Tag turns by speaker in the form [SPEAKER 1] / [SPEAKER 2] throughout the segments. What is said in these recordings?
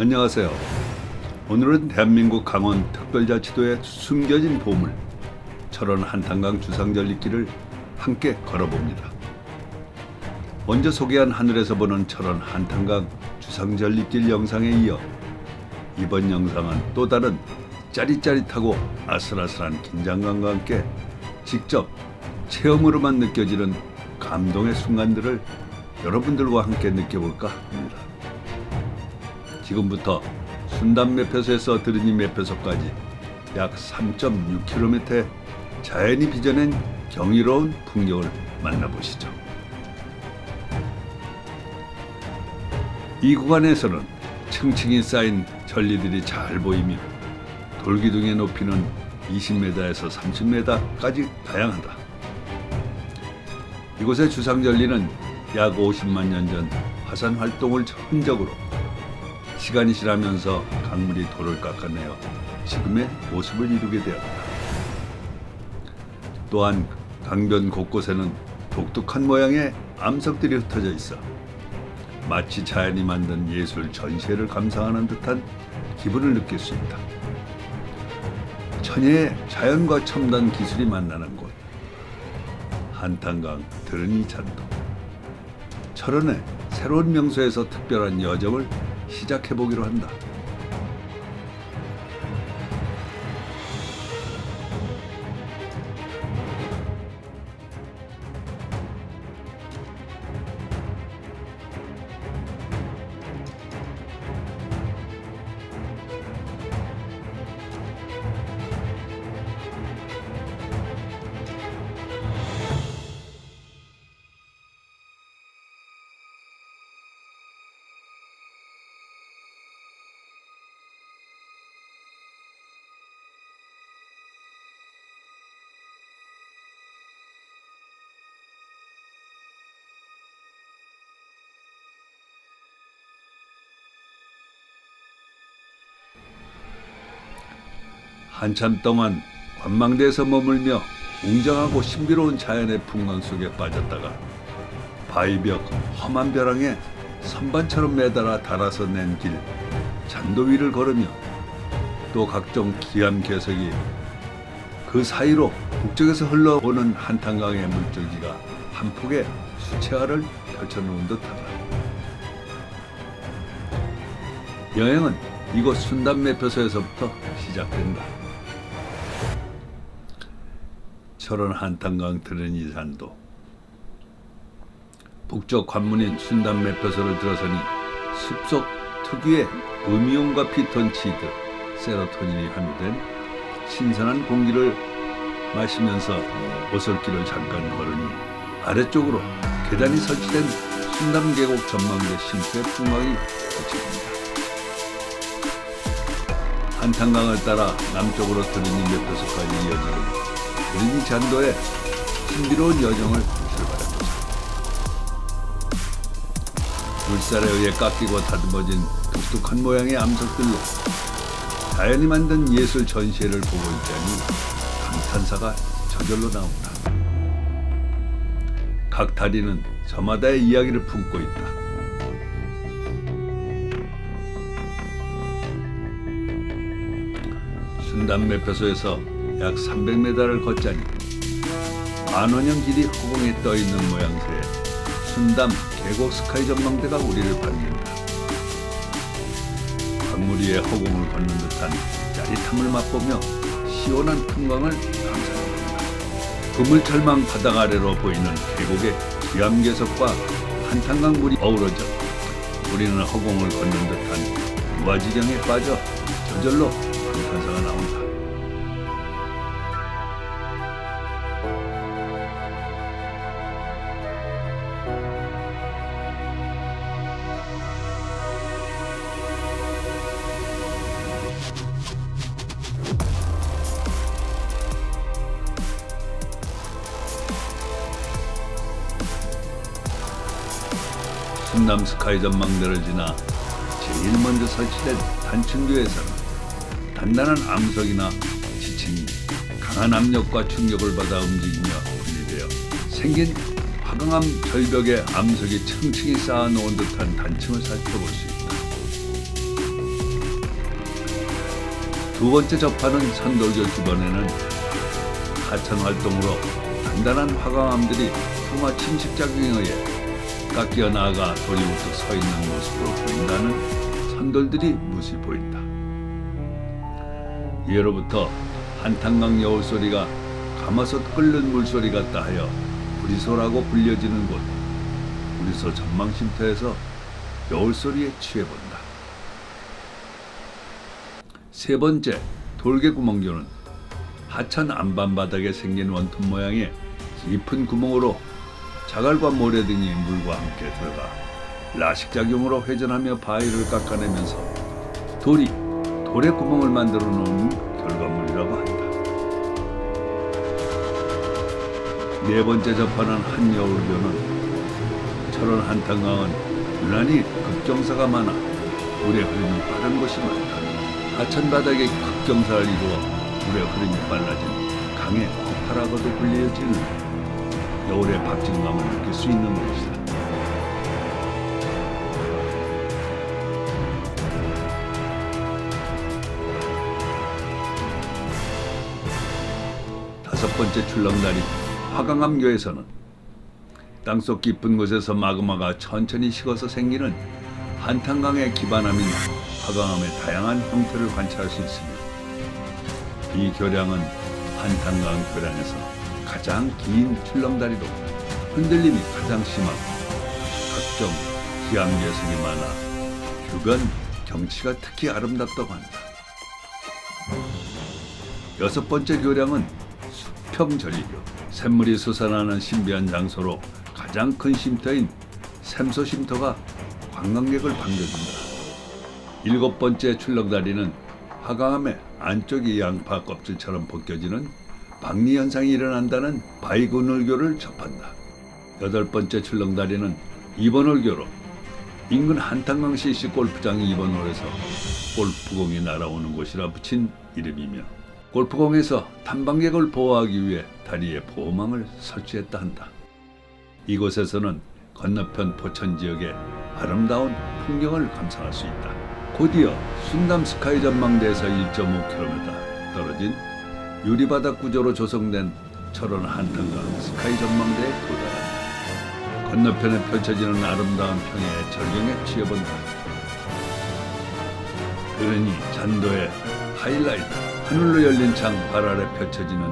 [SPEAKER 1] 안녕하세요. 오늘은 대한민국 강원 특별자치도의 숨겨진 보물 철원 한탄강 주상절리길을 함께 걸어봅니다. 먼저 소개한 하늘에서 보는 철원 한탄강 주상절리길 영상에 이어 이번 영상은 또 다른 짜릿짜릿하고 아슬아슬한 긴장감과 함께 직접 체험으로만 느껴지는 감동의 순간들을 여러분들과 함께 느껴볼까 합니다. 지금부터 순담 매표소에서 드르니 매표소까지 약 3.6km의 자연이 빚어낸 경이로운 풍경을 만나보시죠. 이 구간에서는 층층이 쌓인 전리들이 잘 보이며 돌기둥의 높이는 20m에서 30m까지 다양하다. 이곳의 주상절리는 약 50만 년 전 화산 활동을 흔적으로 시간이 지나면서 강물이 돌을 깎아내어 지금의 모습을 이루게 되었다. 또한 강변 곳곳에는 독특한 모양의 암석들이 흩어져 있어 마치 자연이 만든 예술 전시회를 감상하는 듯한 기분을 느낄 수 있다. 천혜의 자연과 첨단 기술이 만나는 곳 한탄강 드르니 잔도 철원의 새로운 명소에서 특별한 여정을 시작해 보기로 한다. 한참 동안 관망대에서 머물며 웅장하고 신비로운 자연의 풍광 속에 빠졌다가 바위벽 험한 벼랑에 선반처럼 매달아 달아서 낸 길 잔도 위를 걸으며 또 각종 기암 괴석이 그 사이로 북쪽에서 흘러오는 한탄강의 물줄기가 한 폭의 수채화를 펼쳐놓은 듯하다. 여행은 이곳 순담매표소에서부터 시작된다. 철원 한탄강 드르니 산도 북쪽 관문인 순담매표소를 들어서니 숲속 특유의 음이온과 피톤치드, 세로토닌이 함유된 신선한 공기를 마시면서 오솔길을 잠깐 걸으니 아래쪽으로 계단이 설치된 순담계곡 전망대 쉼표의 풍광이 펼쳐집니다. 한탄강을 따라 남쪽으로 드리니 매표소까지 이어지는 드리니 잔도의 신비로운 여정을 출발합니다. 물살에 의해 깎이고 다듬어진 독특한 모양의 암석들로 자연이 만든 예술 전시회를 보고 있자니 감탄사가 저절로 나온다. 각 다리는 저마다의 이야기를 품고 있다. 순담 매표소에서 약 300m를 걷자니 만원형 길이 허공에 떠 있는 모양새의 순담 계곡 스카이 전망대가 우리를 반긴다. 강물 위에 허공을 걷는 듯한 짜릿함을 맛보며 시원한 풍광을 감상합니다. 그물철망 바닥 아래로 보이는 계곡의 기암괴석과 한탄강 물이 어우러져 우리는 허공을 걷는 듯한 무아지경에 빠져 저절로 감탄사가 나온다. 남 스카이 전망대를 지나 제일 먼저 설치된 단층교에서는 단단한 암석이나 지층이 강한 압력과 충격을 받아 움직이며 분리되어 생긴 화강암 절벽에 암석이 층층이 쌓아놓은 듯한 단층을 살펴볼 수 있다. 두 번째 접하는 산돌교 주변에는 하천 활동으로 단단한 화강암들이 풍화 침식작용에 의해 깎여 돌이 우뚝 서 있는 모습으로 보인다는 산돌들이 무시 보인다. 이후로부터 한탄강 여울 소리가 가마솥 끓는 물소리 같다 하여 구리소라고 불려지는 곳 구리소 전망쉼터에서 여울 소리에 취해본다. 세 번째 돌개구멍교는 하천 안반 바닥에 생긴 원톱 모양의 깊은 구멍으로 자갈과 모래 등이 물과 함께 들어가 라식 작용으로 회전하며 바위를 깎아내면서 돌이 돌의 구멍을 만들어 놓은 결과물이라고 한다. 네 번째 접하는 한여울교는 철원 한탄강은 유난히 급경사가 많아 물의 흐름이 빠른 곳이 많다. 하천 바닥에 급경사를 이루어 물의 흐름이 빨라진 강의 폭발하고도 불려지는 겨울의 박진감을 느낄 수 있는 곳이다. 다섯 번째 출렁다리 화강암교에서는 땅속 깊은 곳에서 마그마가 천천히 식어서 생기는 한탄강의 기반함인 화강암의 다양한 형태를 관찰할 수 있으며 이 교량은 한탄강 교량에서 가장 긴 출렁다리로 흔들림이 가장 심하고 각종 기암 예술이 많아 주변 경치가 특히 아름답다고 한다. 여섯 번째 교량은 수평절리교 샘물이 솟아나는 신비한 장소로 가장 큰 쉼터인 샘소 쉼터가 관광객을 반겨준다. 일곱 번째 출렁다리는 화강암의 안쪽이 양파 껍질처럼 벗겨지는 박리 현상이 일어난다는 바이군월교를 접한다. 여덟 번째 출렁다리는 이번월교로 인근 한탄강 CC 골프장 2번홀에서 골프공이 날아오는 곳이라 붙인 이름이며 골프공에서 탐방객을 보호하기 위해 다리에 보호망을 설치했다 한다. 이곳에서는 건너편 포천 지역의 아름다운 풍경을 감상할 수 있다. 곧이어 순남 스카이 전망대에서 1.5km 떨어진 유리바닥 구조로 조성된 철원 한탄강 스카이 전망대에 도달한다. 건너편에 펼쳐지는 아름다운 평야의 절경에 취해본다. 그러니 잔도의 하이라이트 하늘로 열린 창발 아래 펼쳐지는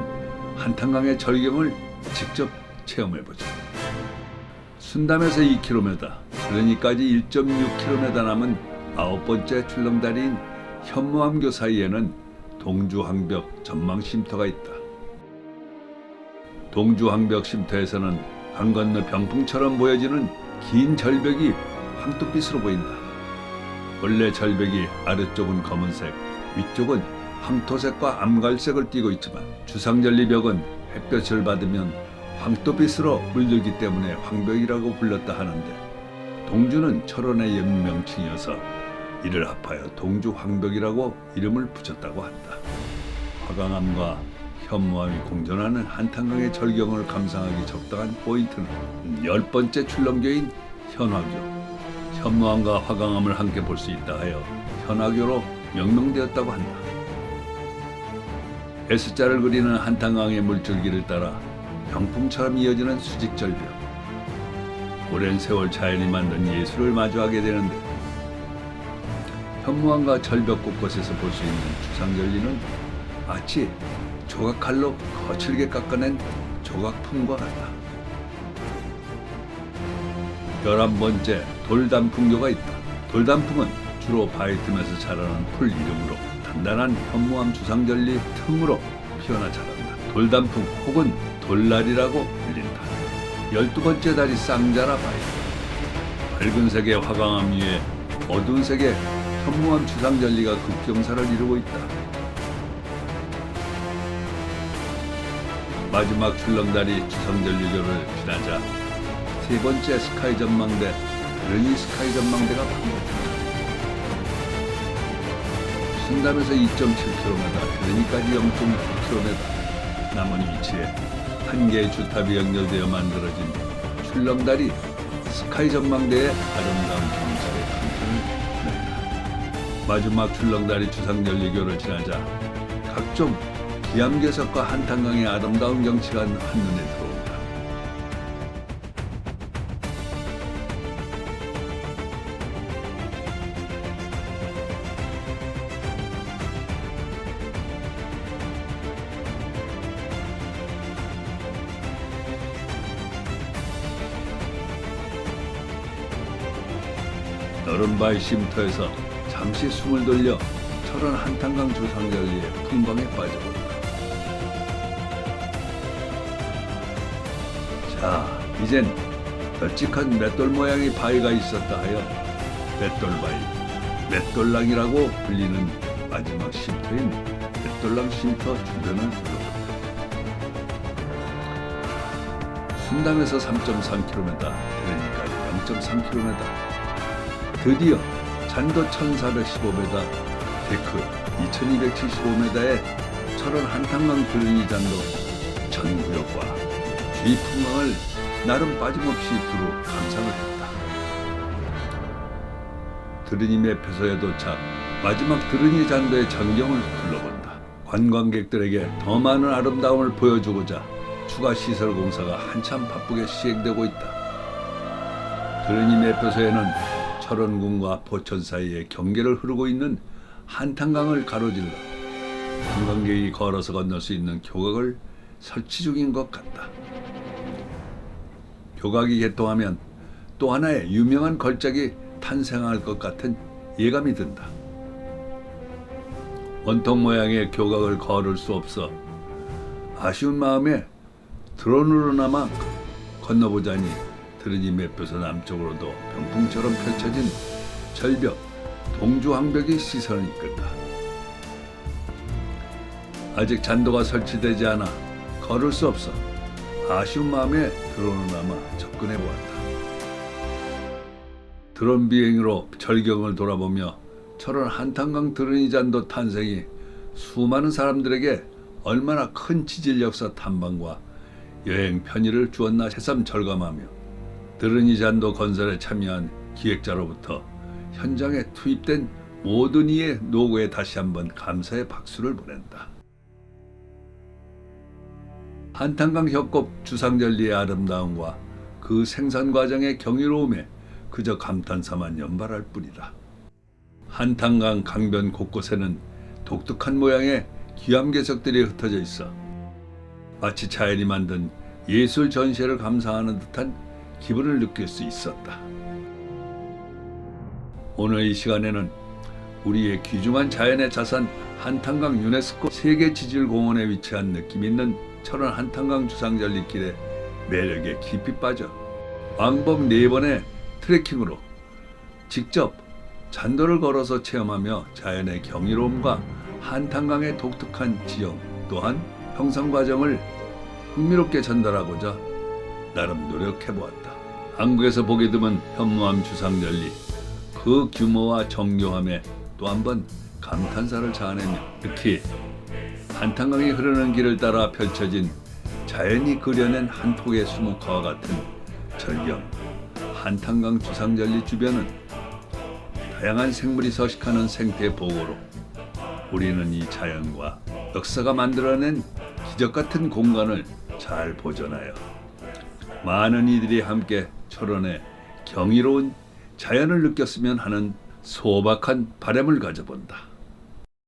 [SPEAKER 1] 한탄강의 절경을 직접 체험해보자. 순담에서 2km, 그러니까지 1.6km 남은 아홉 번째 출렁다리인 현무암교 사이에는 동주항벽 전망쉼터가 있다. 동주항벽 쉼터에서는 강 건너 병풍처럼 보여지는 긴 절벽이 황토빛으로 보인다. 원래 절벽이 아래쪽은 검은색, 위쪽은 황토색과 암갈색을 띠고 있지만 주상절리벽은 햇볕을 받으면 황토빛으로 물들기 때문에 황벽이라고 불렀다 하는데 동주는 철원의 옛 명칭이어서 이를 합하여 동주 황벽이라고 이름을 붙였다고 한다. 화강암과 현무암이 공존하는 한탄강의 절경을 감상하기 적당한 포인트는 열 번째 출렁교인 현화교. 현무암과 화강암을 함께 볼 수 있다 하여 현화교로 명명되었다고 한다. S자를 그리는 한탄강의 물줄기를 따라 병풍처럼 이어지는 수직절벽. 오랜 세월 자연이 만든 예술을 마주하게 되는데 현무암과 절벽 곳곳에서 볼 수 있는 주상절리는 마치 조각칼로 거칠게 깎아낸 조각품과 같다. 열한 번째 돌단풍교가 있다. 돌단풍은 주로 바위 틈에서 자라는 풀 이름으로 단단한 현무암 주상절리 틈으로 피어나 자란다. 돌단풍 혹은 돌날이라고 불린다. 열두 번째 다리 쌍자라 바위. 밝은 색의 화강암 위에 어두운 색의 현무암 주상절리가 급경사를 이루고 있다. 마지막 출렁다리 주상절리교를 지나자 세 번째 스카이 전망대 그러니 스카이 전망대가 방문된다. 순담에서 2.7km, 그러니까지 0.9km 남은 위치에 한 개의 주탑이 연결되어 만들어진 출렁다리 스카이 전망대의 아름다운 표한다. 마지막 출렁다리 주상절리교를 지나자 각종 기암괴석과 한탄강의 아름다운 경치가 한눈에 들어온다. 너른 바위 쉼터에서 잠시 숨을 돌려 철원 한탄강 주상절리의 풍광에 빠져본다. 자, 이젠 널찍한 맷돌 모양의 바위가 있었다 하여 맷돌바위, 맷돌랑이라고 불리는 마지막 쉼터인 맷돌랑 쉼터 주변을 둘러본다. 순당에서 3.3km, 대련이까지 0.3km, 드디어 잔도 1415m, 데크 2275m의 철원 한탄강 들린이 잔도 전 구역과 주위 풍광을 나름 빠짐없이 두루 감상을 했다. 드르니 매표소에 도착, 마지막 드르니 잔도의 전경을 둘러본다. 관광객들에게 더 많은 아름다움을 보여주고자 추가 시설 공사가 한참 바쁘게 시행되고 있다. 드르니 매표소에는 철원군과 포천 사이에 경계를 흐르고 있는 한탄강을 가로질러 관광객이 걸어서 건널 수 있는 교각을 설치 중인 것 같다. 교각이 개통하면 또 하나의 유명한 걸작이 탄생할 것 같은 예감이 든다. 원통 모양의 교각을 걸을 수 없어 아쉬운 마음에 드론으로나마 건너보자니 드르니 맵표서 남쪽으로도 병풍처럼 펼쳐진 절벽 동주항벽이 시선을 이끌다. 아직 잔도가 설치되지 않아 걸을 수 없어 아쉬운 마음에 드론으로나마 접근해 보았다. 드론 비행으로 절경을 돌아보며 철원 한탄강 드론이 잔도 탄생이 수많은 사람들에게 얼마나 큰 지질 역사 탐방과 여행 편의를 주었나 새삼 절감하며 드르니 잔도 건설에 참여한 기획자로부터 현장에 투입된 모든 이의 노고에 다시 한번 감사의 박수를 보낸다. 한탄강 협곡 주상절리의 아름다움과 그 생산 과정의 경이로움에 그저 감탄사만 연발할 뿐이다. 한탄강 강변 곳곳에는 독특한 모양의 기암괴석들이 흩어져 있어 마치 자연이 만든 예술 전시회를 감상하는 듯한 기분을 느낄 수 있었다. 오늘 이 시간에는 우리의 귀중한 자연의 자산 한탄강 유네스코 세계 지질 공원에 위치한 느낌 있는 철원 한탄강 주상절리길의 매력에 깊이 빠져 왕복 네 번의 트레킹으로 직접 잔도를 걸어서 체험하며 자연의 경이로움과 한탄강의 독특한 지형 또한 형성 과정을 흥미롭게 전달하고자 나름 노력해 보았다. 한국에서 보게 드문 현무암 주상절리 그 규모와 정교함에 또 한 번 감탄사를 자아내며 특히 한탄강이 흐르는 길을 따라 펼쳐진 자연이 그려낸 한 폭의 수묵화와 같은 절경 한탄강 주상절리 주변은 다양한 생물이 서식하는 생태 보호로 우리는 이 자연과 역사가 만들어낸 기적 같은 공간을 잘 보존하여 많은 이들이 함께 철원의 경이로운 자연을 느꼈으면 하는 소박한 바람을 가져본다.